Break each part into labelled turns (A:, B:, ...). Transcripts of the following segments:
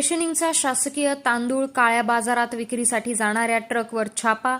A: रेशनिंगचा शासकीय तांदूळ काळ्या बाजारात विक्रीसाठी जाणाऱ्या ट्रकवर छापा.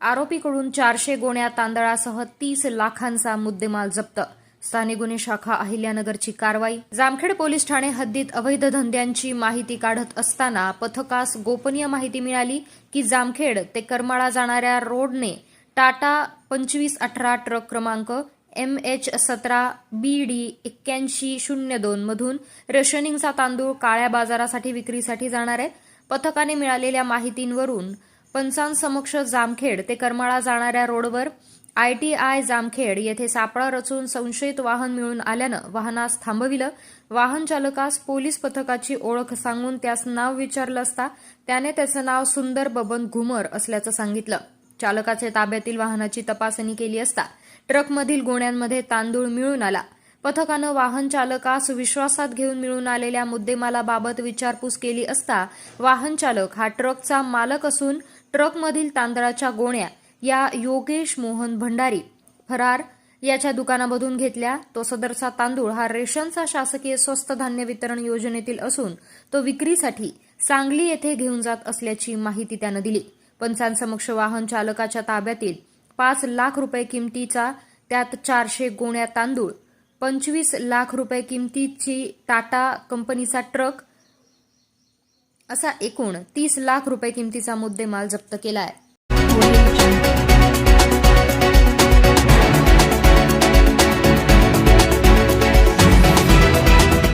A: आरोपीकडून चारशे गोण्या तांदळासह तीस लाखांचा मुद्देमाल जप्त. स्थानिक गुन्हे शाखा अहिल्यानगरची कारवाई. जामखेड पोलीस ठाणे हद्दीत अवैध धंद्यांची माहिती काढत असताना पथकास गोपनीय माहिती मिळाली की जामखेड ते करमाळा जाणाऱ्या रोडने टाटा पंचवीस अठरा ट्रक क्रमांक एम एच सतरा बी डी एक्क्याऐंशी शून्य दोन मधून रेशनिंगचा तांदूळ काळ्या बाजारासाठी विक्रीसाठी जाणार आहे पथकाने मिळालेल्या माहितींवरून पंचांसमक्ष जामखेड ते करमाळा जाणाऱ्या रोडवर आयटीआय जामखेड येथे सापळा रचून संशयित वाहन मिळून आल्यानं वाहनास थांबविलं. वाहन चालकास पोलीस पथकाची ओळख सांगून त्यास नाव विचारलं असता त्याने त्याचं नाव सुंदर बबन घुमर असल्याचं सांगितलं. चालकाचे ताब्यातील वाहनाची तपासणी केली असता ट्रकमधील गोण्यांमध्ये तांदूळ मिळून आला. पथकानं वाहन चालकास विश्वासात घेऊन मिळून आलेल्या मुद्देमालाबाबत विचारपूस केली असता वाहन चालक हा ट्रकचा मालक असून ट्रकमधील तांदळाच्या गोण्या या योगेश मोहन भंडारी फरार याच्या दुकानामधून घेतल्या. तो सदरचा तांदूळ हा रेशनचा शासकीय स्वस्त धान्य वितरण योजनेतील असून तो विक्रीसाठी सांगली येथे घेऊन जात असल्याची माहिती त्यानं दिली. पंचांसमक्ष वाहन चालकाच्या ताब्यातील पाच लाख रुपये किमतीचा त्यात चारशे गोण्या तांदूळ पंचवीस लाख रुपये किमतीची टाटा कंपनीचा ट्रक असा एकूण तीस लाख रुपये किमतीचा मुद्देमाल जप्त केला आहे